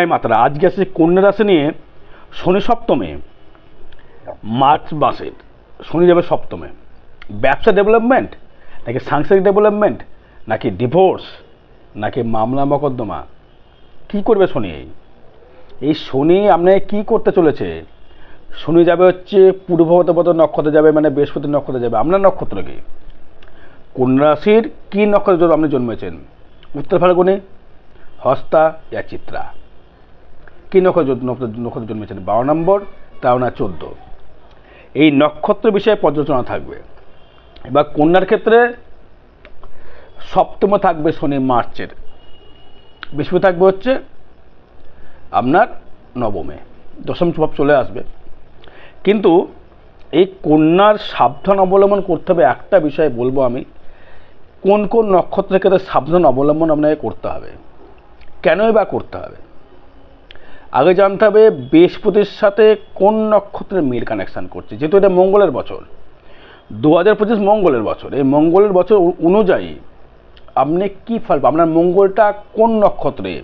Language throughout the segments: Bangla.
মাতারা। আজকে আসছে কন্যা রাশি নিয়ে শনি সপ্তমে, মার্চ মাসের। শনি যাবে সপ্তমে। ব্যবসা ডেভেলপমেন্ট নাকি সাংসারিক ডেভেলপমেন্ট নাকি ডিভোর্স নাকি মামলা মকদ্দমা? কি করবে শনি এই? শনি আপনাকে কি করতে চলেছে? শনি যাবে হচ্ছে পূর্ববত নক্ষত্রে যাবে মানে বৃহস্পতি নক্ষত্রে যাবে। আপনার নক্ষত্র কি? কন্যা রাশির কী নক্ষত্র আপনি জন্মেছেন? উত্তর ফাল্গুনে, হস্তা ইয়া চিত্রা কী নক্ষত্র নক্ষত্র- জন্মেছেন? বারো নম্বর, তেরো চোদ্দ। এই নক্ষত্র বিষয়ে পর্যালোচনা থাকবে। এবার কন্যার ক্ষেত্রে সপ্তমে থাকবে শনি মার্চের। বিষ্ণু থাকবে হচ্ছে আপনার নবমে। দশম প্রভাব চলে আসবে। কিন্তু এই কন্যার সাবধান অবলম্বন করতে হবে একটা বিষয় বলব আমি। কোন কোন নক্ষত্রের ক্ষেত্রে সাবধান অবলম্বন আপনাকে করতে হবে? কেনই বা করতে হবে? আগে জানতে হবে বৃহস্পতির সাথে কোন নক্ষত্রের মিল কানেকশান করছে। যেহেতু এটা মঙ্গলের বছর। দু হাজার পঁচিশ মঙ্গলের বছর। এই মঙ্গলের বছর অনুযায়ী আপনি কী ফল? আপনার মঙ্গলটা কোন নক্ষত্রে?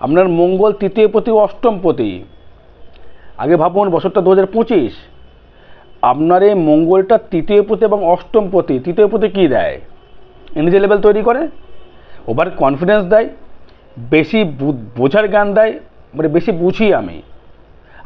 আপনার মঙ্গল তৃতীয় প্রতি অষ্টম প্রতি আগে ভাবুন, বছরটা দু হাজার পঁচিশ। আপনার এই মঙ্গলটা তৃতীয় প্রতি এবং অষ্টম প্রতি তৃতীয় প্রতি কী দেয়? এনার্জি লেভেল তৈরি করে ওভার কনফিডেন্স দেয়, বেশি বোঝার জ্ঞান দেয় মানে বেশি বুঝি আমি।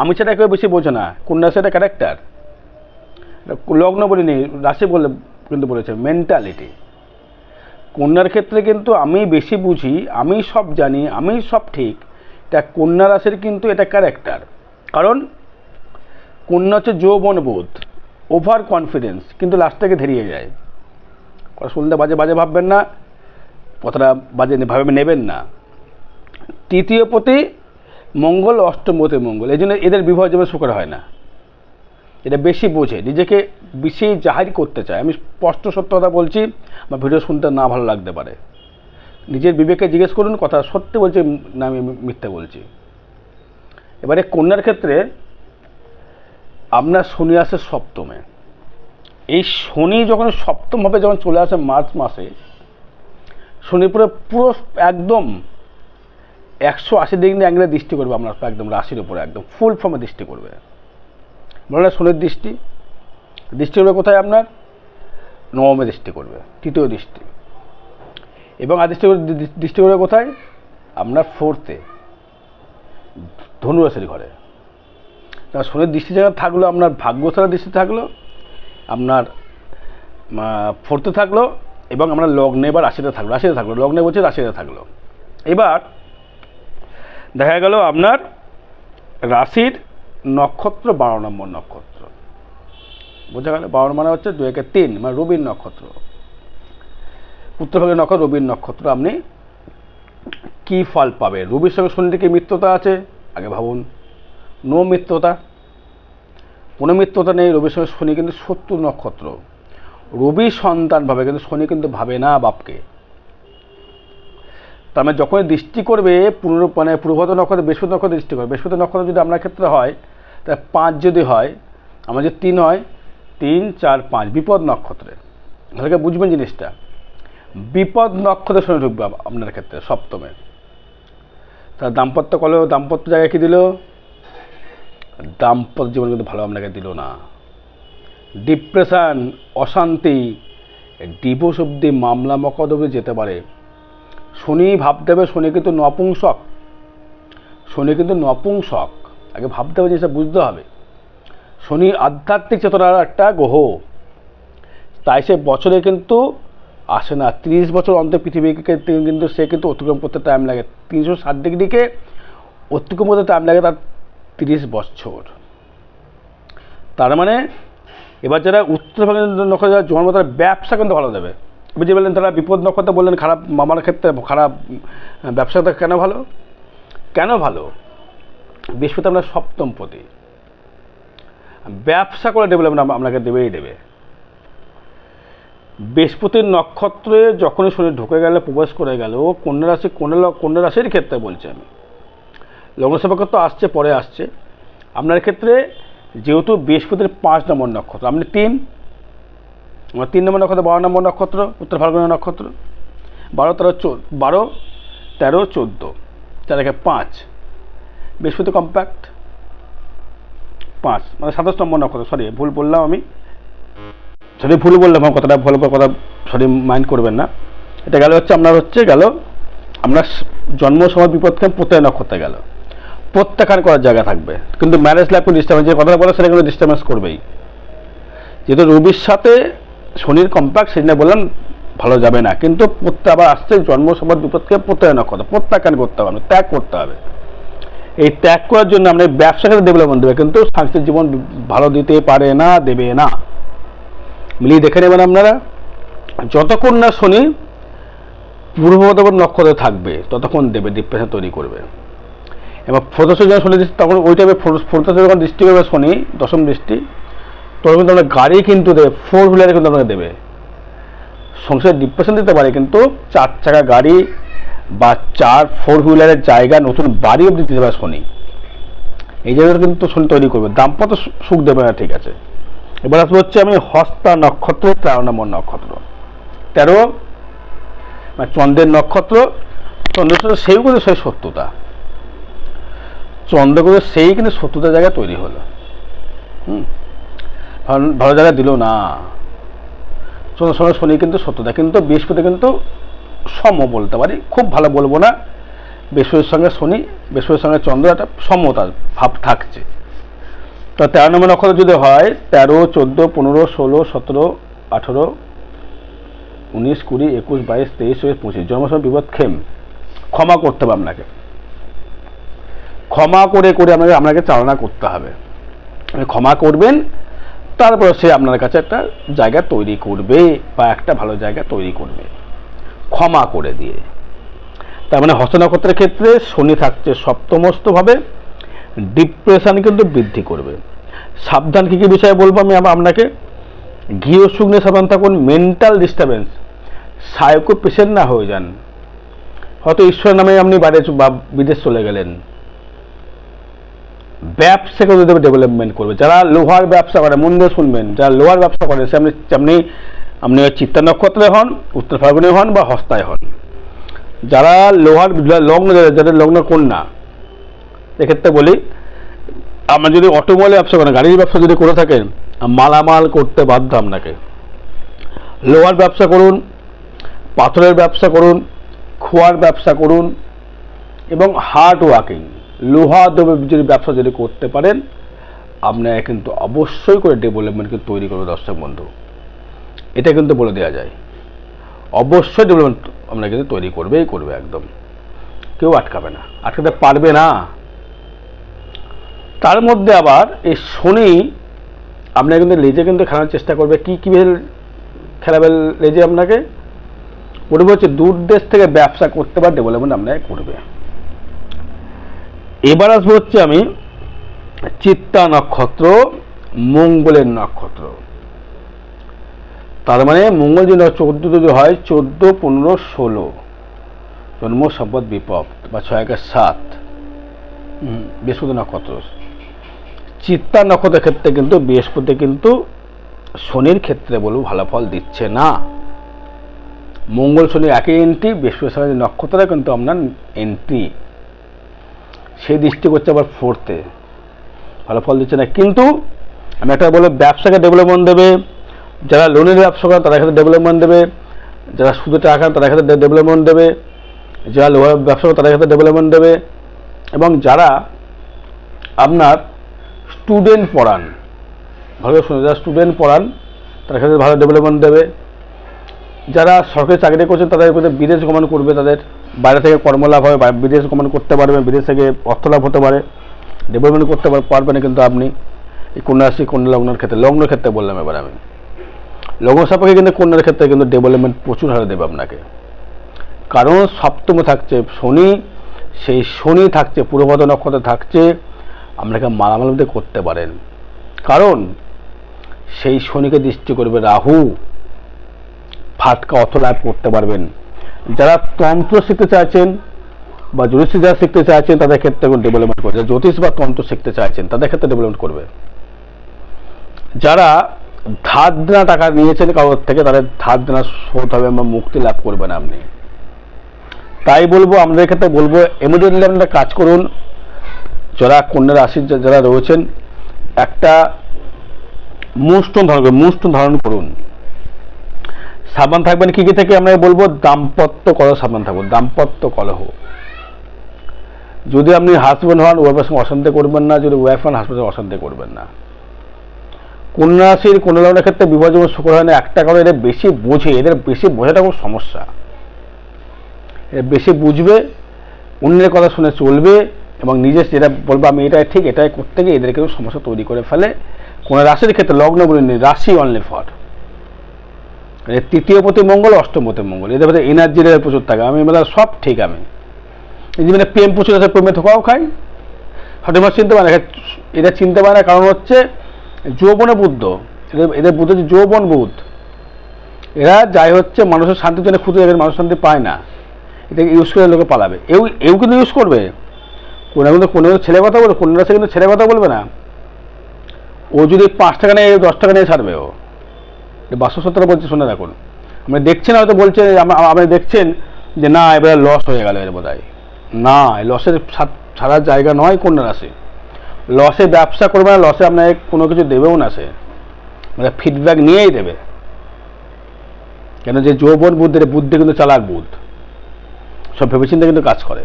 আমি সেটা কেউ বেশি বোঝে না। কন্যা সেটা ক্যারেক্টার লগ্ন বলিনি, রাশি বলে কিন্তু বলেছে মেন্টালিটি কন্যার ক্ষেত্রে কিন্তু আমি বেশি বুঝি, আমি সব জানি, আমি সব ঠিক এটা কন্যা রাশির কিন্তু এটা ক্যারেক্টার কারণ কন্যা হচ্ছে যৌবনবোধ ওভার কনফিডেন্স কিন্তু লাস্ট থেকে ধেরিয়ে যায়। শুনতে বাজে বাজে ভাববেন না, কথাটা বাজে ভাবে নেবেন না। তৃতীয় পতি মঙ্গল অষ্টমপতি মঙ্গল। এই জন্য এদের বিবাহ যেমন সুখের হয় না। এটা বেশি বোঝে। নিজেকে বেশি জাহির করতে চায়। আমি স্পষ্ট সত্য কথা বলছি বা ভিডিও শুনতে না ভালো লাগতে পারে। নিজের বিবেকে জিজ্ঞেস করুন, কথা সত্যি বলছি না আমি মিথ্যে বলছি। এবারে কন্যার ক্ষেত্রে আপনার শনি আসে সপ্তমে। এই শনি যখন সপ্তমভাবে যখন চলে আসে মার্চ মাসে শনি পুরো পুরো একদম একশো আশি ডিগ্রি অ্যাঙ্গেলে দৃষ্টি করবে আপনার একদম রাশির উপরে, একদম ফুল ফর্মে দৃষ্টি করবে। বলে না শনির দৃষ্টি। দৃষ্টি করবে কোথায় আপনার? নবমে দৃষ্টি করবে, তৃতীয় দৃষ্টি। এবং আর দৃষ্টি দৃষ্টি করবে কোথায়? আপনার ফোর্থে ধনুরাশির ঘরে। তা শনির দৃষ্টি জায়গা থাকল, আপনার ভাগ্যশালার দৃষ্টি থাকল, আপনার ফোর্থে থাকল, এবং আমরা লগ্নে বা রাশিতে থাকল রাশিতে থাকল, লগ্নে বলছে রাশিতে থাকল। এবার দেখা গেল আপনার রাশির নক্ষত্র বারো নম্বর নক্ষত্র। বোঝা গেল বারো মানে হচ্ছে দু একে তিন মানে রবির নক্ষত্র। উত্তরভাগের নক্ষত্র, রবির নক্ষত্র, আপনি কী ফল পাবে রবির সঙ্গে শনির কি মিত্রতা আছে? আগে ভাবুন। নো মিত্রতা। কোনো মিত্রতা নেই, রবির সঙ্গে শনি কিন্তু শত্রু নক্ষত্র। রবি সন্তান ভাবে, কিন্তু শনি কিন্তু ভাবে না বাপকে। তার মানে যখনই দৃষ্টি করবে, পুনর মানে পূর্বত নক্ষত্রে, বৃহস্পতি নক্ষত্রে দৃষ্টি করবে। বৃহস্পতি নক্ষত্র যদি আপনার ক্ষেত্রে হয় তাহলে পাঁচ যদি হয়, আমার যদি তিন হয়, তিন, চার, পাঁচ, বিপদ নক্ষত্রে। তাহলে বুঝবেন জিনিসটা? বিপদ নক্ষত্রে শনি ঢুকবে আপনার ক্ষেত্রে সপ্তমে। তার দাম্পত্য কলেও দাম্পত্য জায়গায় কী দিল? দাম্পত্য জীবন কিন্তু ভালো আপনাকে দিল না। ডিপ্রেশান, অশান্তি, ডিভোর্স অব্দি মামলা মকদ অব্দি যেতে পারে। শনি ভাবতে হবে, শনি কিন্তু নপুংসক। শনি কিন্তু নপুংসক। আগে ভাবতে হবে জিনিসটা বুঝতে হবে। শনি আধ্যাত্মিক চেতনার একটা গ্রহ। তাই সে বছরে কিন্তু আসে না। তিরিশ বছর অন্তর পৃথিবীকে কিন্তু সে কিন্তু অতিক্রম করতে টাইম লাগে। তিনশো ষাট ডিগ্রিকে অতিক্রম করতে টাইম লাগে তার তিরিশ বছর। তার মানে এবার যারা উত্তর ভাগের নক্ষত্রে জন্ম তারা ব্যবসা কিন্তু ভালো দেবে। বুঝতে পারলেন তারা বিপদ নক্ষত্র বললেন, খারাপ মামার ক্ষেত্রে খারাপ ব্যবসাটা কেন ভালো? কেন ভালো? বৃহস্পতি আপনার সপ্তম পতি। ব্যবসা করে ডেভেলপমেন্ট আপনাকে দেবেই দেবে। বৃহস্পতির নক্ষত্রে যখনই শনি ঢুকে গেলে, প্রবেশ করে গেল কন্যা রাশি, কন্যা কন্যা রাশির ক্ষেত্রে বলছি আমি। লগ্ন সেবকত্ব আসছে, পরে আসছে। আপনার ক্ষেত্রে যেহেতু বৃহস্পতির পাঁচ নম্বর নক্ষত্র, আপনি তিন তিন নম্বর নক্ষত্র, বারো নম্বর নক্ষত্র, উত্তর ফাল্গুনের নক্ষত্র। বারো, তেরো, চো, বারো, তেরো, চোদ্দ। চার পাঁচ। বৃহস্পতি কম্প্যাক্ট। পাঁচ। মানে সাতাশ নম্বর নক্ষত্র সরি ভুল বললাম আমি। সরি, ভুল বললাম, আমার কথাটা ভুল কথা সরি মাইন্ড করবেন না। এটা গেল হচ্ছে, আপনার হচ্ছে গেল, আমরা জন্ম, সময় বিপদকে প্রত্যয় নক্ষত্রে গেল। প্রত্যাখ্যান করার জায়গা থাকবে। কিন্তু ম্যারেজ লাইফে ডিস্টার্বেন্স যে কথাটা বলে সেটা কিন্তু ডিস্টার্বেন্স করবেই। যেহেতু রবির সাথে শনির কম্প্যাক্ট সেদিনে বললাম, ভালো যাবে না। কিন্তু প্রত্যয় আবার আসছে, জন্ম সময় বিপদকে প্রত্যয় নক্ষত্র প্রত্যাখ্যান করতে হবে? ত্যাগ করতে হবে। এই ত্যাগ করার জন্য আমরা ব্যবসাকে ডেভেলপমেন্ট দেবে। কিন্তু সাংসারিক জীবন ভালো দিতে পারে না, দেবে না। মিলিয়ে দেখে নেবেন আপনারা। যতক্ষণ না শনি পূর্ববর্তমান নক্ষত্রে থাকবে, ততক্ষণ দেবে ডিপ্রেশন তৈরি করবে। এবার ফোর্থ যখন শনি তখন ওই টাইমে ফোর্থ যখন দৃষ্টি করবে শনি, দশম দৃষ্টি তখন কিন্তু আমরা গাড়ি কিন্তু দেবে ফোর হুইলারে কিন্তু আপনাকে দেবে। সংসারে ডিপ্রেশন দিতে পারে, কিন্তু চার চাকা গাড়ি বা চার ফোর হুইলারের জায়গা নতুন বাড়ি অব্দি দিতে পারে শনি এই জায়গাটা কিন্তু শনি তৈরি করবে। দাম্পত্য সুখ দেবে না, ঠিক আছে। এবার আসব হচ্ছে আমি হস্তা নক্ষত্র, তেরো নম্বর নক্ষত্র। তেরো মানে চন্দ্রের নক্ষত্র। চন্দ্র সেই কিন্তু সেই সত্যতা। চন্দ্র কিন্তু সেই কিন্তু সত্যতার জায়গা তৈরি হলো। হুম? ভালো- ভালো জায়গা দিল না। সঙ্গে শনি, কিন্তু সত্যতা, কিন্তু বৃহস্পতি কিন্তু সম বলতে পারি, খুব ভালো বলব না। বৃহস্পতির সঙ্গে শনি, বৃহস্পতির সঙ্গে চন্দ্র, একটা সমতার ভাব থাকছে। তো তেরো নম্বর নক্ষত্র যদি হয়, তেরো, চোদ্দ, পনেরো, ষোলো, সতেরো, আঠেরো, উনিশ, কুড়ি, একুশ, বাইশ, তেইশ, চব্বিশ, পঁচিশ জন্মসময় বিপদ খেম ক্ষমা করতে হবে আপনাকে। ক্ষমা করে করে আপনাকে আপনাকে চালনা করতে হবে। ক্ষমা করবেন তারপর সে আপনার কাছে একটা জায়গা তৈরি করবে বা একটা ভালো জায়গা তৈরি করবে। ক্ষমা করে দিয়ে। তার মানে হস্ত নক্ষত্রের ক্ষেত্রে শনি থাকছে সপ্তমস্তভাবে, ডিপ্রেশন কিন্তু বৃদ্ধি করবে। সাবধান কী কী বিষয়ে বলব আমি আপনাকে? গৃহ নিয়ে সাবধান থাকুন মেন্টাল ডিস্টারবেন্স সায়কো পেশেন্ট না হয়ে যান। হয়তো ঈশ্বরের নামে আপনি বাইরে বা বিদেশ চলে গেলেন। ব্যবসাকে যদি ডেভেলপমেন্ট করবে যারা লোহার ব্যবসা করে মন দিয়ে শুনবেন, যারা লোহার ব্যবসা করে, সে আপনি আপনি আপনি চিত্তা নক্ষত্রে হন, উত্তর ফাল্গুনে হন বা হস্তায় হন। যারা লোহার লগ্ন যাদের লগ্ন কন্যা, এক্ষেত্রে বলি, আমরা যদি অটোমোবাইল ব্যবসা করেন গাড়ির ব্যবসা যদি করে থাকেন মালামাল করতে বাধ্য আপনাকে। লোহার ব্যবসা করুন, পাথরের ব্যবসা করুন, খোয়ার ব্যবসা করুন, এবং হার্ড ওয়ার্কিং লোহা দ্রব্য যদি ব্যবসা যদি করতে পারেন আপনারা কিন্তু অবশ্যই করে ডেভেলপমেন্ট কিন্তু তৈরি করবে দর্শক বন্ধু। এটা কিন্তু বলে দেওয়া যায়। অবশ্যই ডেভেলপমেন্ট আমরা কিন্তু তৈরি করবেই করবে একদম। কেউ আটকাবে না, আটকাতে পারবে না। তার মধ্যে আবার এই শনি আপনার কিন্তু লেজে কিন্তু খেলার চেষ্টা করবে। কী কীভাবে খেলাবে লেজে আপনাকে? করবে হচ্ছে দূর দেশ থেকে ব্যবসা করতে বা ডেভেলপমেন্ট আপনাকে করবে। এবার আসব হচ্ছে আমি চিত্তা নক্ষত্র, মঙ্গলের নক্ষত্র। তার মানে মঙ্গল যদি চোদ্দ যদি হয়, চোদ্দ, পনেরো, ষোলো। জন্ম সম্পদ বিপদ বা ছয় একের সাত। বৃহস্পতি নক্ষত্র। চিত্তা নক্ষত্রের ক্ষেত্রে কিন্তু, বৃহস্পতি কিন্তু শনির ক্ষেত্রে বলব ভালো ফল দিচ্ছে না। মঙ্গল, শনি একই এন্ট্রি বৃহস্পতি নক্ষত্রে কিন্তু আপনার এন্ট্রি সেই দৃষ্টি করছে আবার ফোর্থে ভালো ফল দিচ্ছে না। কিন্তু আমি একটা বলব ব্যবসাকে ডেভেলপমেন্ট দেবে, যারা লোনের ব্যবসা করেন তাদের ক্ষেত্রে ডেভেলপমেন্ট দেবে, যারা সুদে টাকা খান তাদের ক্ষেত্রে ডেভেলপমেন্ট দেবে, যারা লোহার ব্যবসা করে তাদের ক্ষেত্রে ডেভেলপমেন্ট দেবে, এবং যারা আপনার স্টুডেন্ট পড়ান, ভালো শুনে যারা স্টুডেন্ট পড়ান তাদের ক্ষেত্রে ভালো ডেভেলপমেন্ট দেবে। যারা সরকারি চাকরি করছেন, তাদের ক্ষেত্রে বিদেশ গমন করবে, তাদের বাইরে থেকে কর্মলাভ হবে বিদেশ গমন করতে পারবে, বিদেশ থেকে অর্থ লাভ হতে পারে ডেভেলপমেন্ট করতে পার- পারবেন কিন্তু আপনি এই কন্যা রাশি কন্যা লগ্নের ক্ষেত্রে লগ্নের ক্ষেত্রে বললাম এবার আমি। লগ্ন সাপেক্ষে কিন্তু কন্যার ক্ষেত্রে কিন্তু ডেভেলপমেন্ট প্রচুর হারে দেবে আপনাকে। কারণ সপ্তমে থাকছে শনি, সেই শনি থাকছে পূর্বপদ নক্ষত্রে থাকছে, আপনাকে মালামাল করতে পারেন। কারণ সেই শনিকে দৃষ্টি করবে রাহু। অর্থ লাভ করতে পারবেন। যারা তন্ত্র শিখতে চাইছেন বা জ্যোতিষ যারা শিখতে চাইছেন, তাদের ক্ষেত্রে ডেভেলপমেন্ট করবে। যারা জ্যোতিষ বা তন্ত্র শিখতে চাইছেন, তাদের ক্ষেত্রে ডেভেলপমেন্ট করবে। যারা ধার দেনা টাকা নিয়েছেন কারোর থেকে, তাদের ধার দেনা শোধ হবে বা মুক্তি লাভ করবেন আপনি। তাই বলব, আমাদের ক্ষেত্রে বলব ইমিডিয়েটলি আপনারা কাজ করুন। যারা কন্যা রাশির যারা রয়েছেন, একটা মুষ্টন ধারণ করুন মুষ্টন ধারণ করুন। সাবধান থাকবেন কি কি থেকে আমরা বলব? দাম্পত্য কলহ সাবধান থাকবেন, দাম্পত্য কলহ। যদি আপনি হাজব্যান্ড হন ওয়াইফের সঙ্গে অশান্তি করবেন না, যদি ওয়াইফ হন হাজব্যান্ডের অশান্তি করবেন না। কন্যা রাশির কন্যা লগ্নের ক্ষেত্রে বিবাহ যেমন শুক্র হয় না একটা কারণে এদের বেশি বোঝে, এদের বেশি বোঝাটা খুব সমস্যা। এরা বেশি বুঝবে, অন্যের কথা শুনে চলবে, এবং নিজে যেটা বলব, আমি এটাই ঠিক, এটাই করতে গিয়ে এদেরকেও সমস্যা তৈরি করে ফেলে। কোনো রাশির ক্ষেত্রে লগ্ন বলিনি রাশি অনলি ফর তৃতীয় পতি মঙ্গল, অষ্টম মঙ্গল। এদের মধ্যে এনার্জি লেভেল প্রচুর থাকে। আমি বললাম, সব ঠিক আমি। এই যে মানে প্রেম প্রচুর আছে প্রেমে ধোকাও খাই। হঠাৎ চিনতে পারে না এটা চিনতে পারে না কারণ হচ্ছে যৌবনে বুদ্ধ। এদের এদের বুদ্ধ হচ্ছে যৌবন বুধ। এরা যাই হচ্ছে মানুষের শান্তির জন্য খুঁজে এদের মানুষ শান্তি পায় না। এটাকে ইউজ করে লোকে পালাবে। এও এও কিন্তু ইউজ করবে। কোনো কিন্তু কোনো ছেলে কথা বলবে কোনো কিন্তু ছেলে কথা বলবে না। ও যদি পাঁচ টাকা নেয় দশ টাকা নিয়ে ছাড়বে ও। বাস্তবসত্তরা বলছে, শুনে রাখুন আপনি দেখছেন, হয়তো বলছে আপনি দেখছেন যে না, এবারে লস হয়ে গেল এর বোধ না লসের ছাড়ার জায়গা নয় কন্যা রাশি। লসে ব্যবসা করবে না লসে আপনাকে কোনো কিছু দেবেও না সে। মানে ফিডব্যাক নিয়েই দেবে। কেন যে যৌবন বুদ্ধের বুদ্ধি কিন্তু চালাক বুধ। সব ভেবেচিন্তে কিন্তু কাজ করে।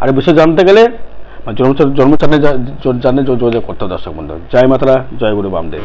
আর বিষয়ে জানতে গেলে জন্ম জন্মচানে জানে যোগাযোগ করতে দর্শক বন্ধু। জয় মাতারা, জয় গুরু বামদেব।